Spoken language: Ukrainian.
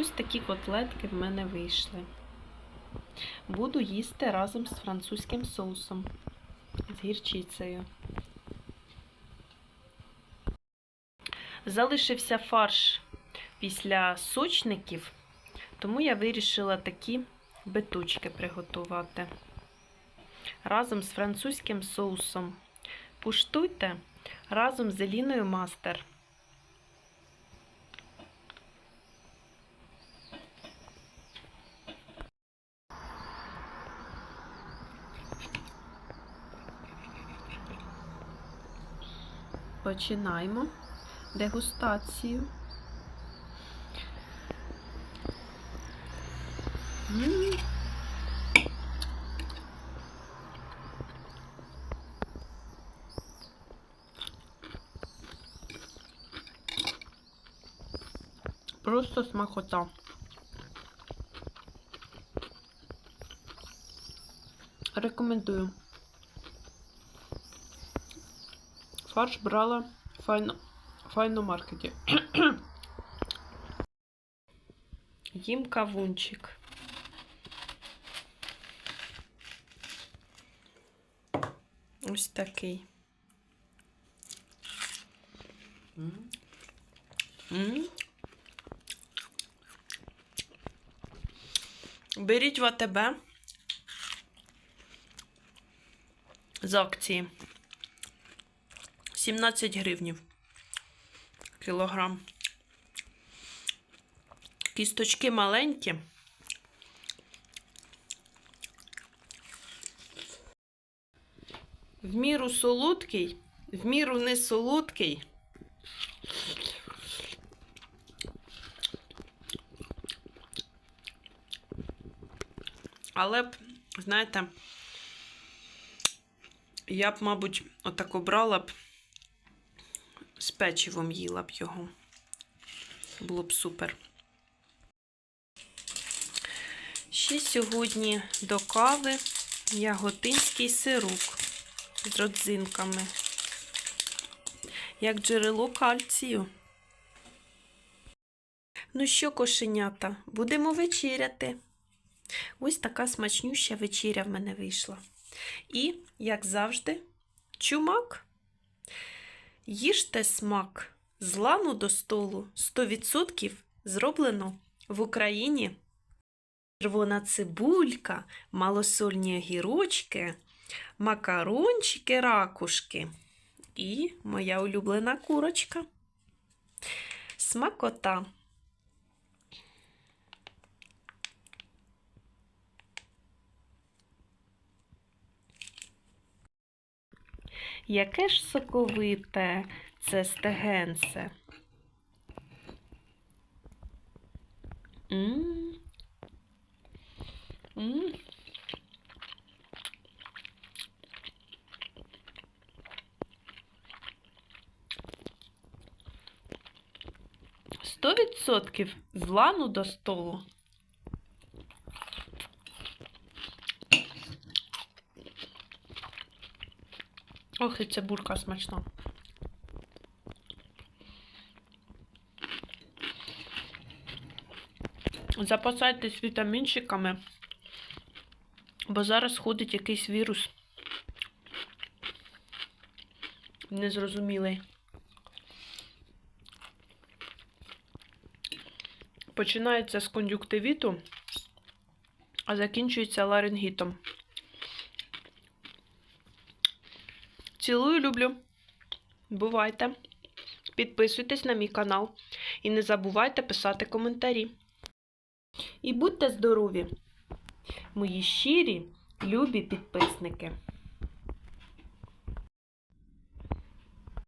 Ось такі котлетки в мене вийшли. Буду їсти разом з французьким соусом, з гірчицею. Залишився фарш після сочників, тому я вирішила такі биточки приготувати разом з французьким соусом. Куштуйте разом з Еліною Мастер. Починаємо дегустацію. М. Просто смакота. Рекомендую. Фарш брала в файно, маркеті. Їм кавунчик. Ось такий. М. Беріть в АТБ з акції. 17 гривнів кілограм. Кісточки маленькі. В міру солодкий, в міру не солодкий. Але б, знаєте, я б, мабуть, отако брала б з печивом їла б його. Було б супер. Ще сьогодні до кави яготинський сироп з родзинками. Як джерело кальцію. Ну що, кошенята, будемо вечеряти. Ось така смачнюща вечеря в мене вийшла. І, як завжди, чумак. Їжте смак з лану до столу 100% зроблено в Україні. Червона цибулька, малосольні огірочки, макарончики, ракушки і моя улюблена курочка. Смакота. Яке ж соковите це стегенце. М. М. Сто відсотків з лану до столу. Ох, і цибулька смачна. Запасайтесь вітамінчиками, бо зараз ходить якийсь вірус. Незрозумілий. Починається з кон'юктивіту, а закінчується ларингітом. Цілую, люблю. Бувайте. Підписуйтесь на мій канал і не забувайте писати коментарі. І будьте здорові, мої щирі, любі підписники.